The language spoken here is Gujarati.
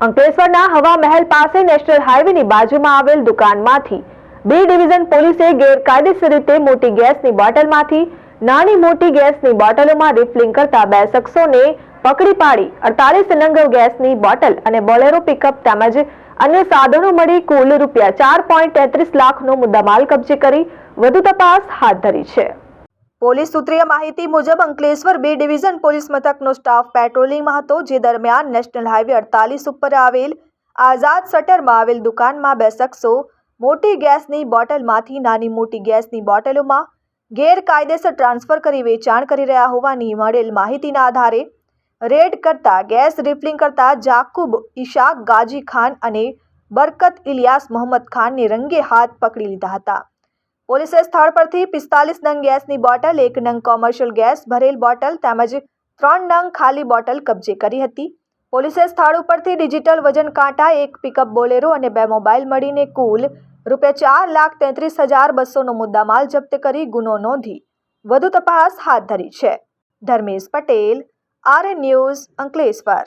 અંકલેશ્વરના હવા મહેલ પાસે નેશનલ હાઈવેની બાજુમાં આવેલ દુકાનમાંથી બી ડિવિઝન પોલીસે ગેરકાયદેસર રીતે મોટી ગેસની બોટલમાંથી નાની મોટી ગેસની બોટલોમાં રિફિલિંગ કરતા બે શખ્સોને પકડી પાડી અડતાલીસ નંગ ગેસની બોટલ અને બોલેરો પિકઅપ તેમજ અન્ય સાધનો મળી કુલ રૂપિયા ચાર પોઈન્ટ તેત્રીસ લાખનો મુદ્દામાલ કબજે કરી વધુ તપાસ હાથ ધરી છે. પોલીસ સૂત્રીય માહિતી મુજબ અંકલેશ્વર બે ડિવિઝન પોલીસ મથકનો સ્ટાફ પેટ્રોલિંગમાં હતો, જે દરમિયાન નેશનલ હાઈવે અડતાલીસ ઉપર આવેલ આઝાદ શટરમાં આવેલ દુકાનમાં બે શખ્સો મોટી ગેસની બોટલમાંથી નાની મોટી ગેસની બોટલોમાં ગેરકાયદેસર ટ્રાન્સફર કરી વેચાણ કરી રહ્યા હોવાની મળેલ માહિતીના આધારે રેડ કરતા, ગેસ રિફિલિંગ કરતા જાકુબ ઇશાક ગાજી ખાન અને બરકત ઇલિયાસ મોહમ્મદ ખાનને રંગે હાથ પકડી લીધા હતા. પોલીસે સ્થળ પરથી પિસ્તાલીસ નંગ ગેસની બોટલ, એક નંગ કોમર્શિયલ ગેસ, ભરેલ બોટલ તેમજ ત્રણ નંગ ખાલી બોટલ કબજે કરી હતી. પોલીસે સ્થળ ઉપરથી ડિજિટલ વજન કાંટા, એક પિકઅપ બોલેરો અને બે મોબાઈલ મળીને કુલ રૂપિયા ચાર લાખ તેત્રીસ હજાર બસોનો મુદ્દામાલ જપ્ત કરી ગુનો નોંધી. વધુ તપાસ હાથ ધરી છે. Dharmesh Patel R news Ankleshwar.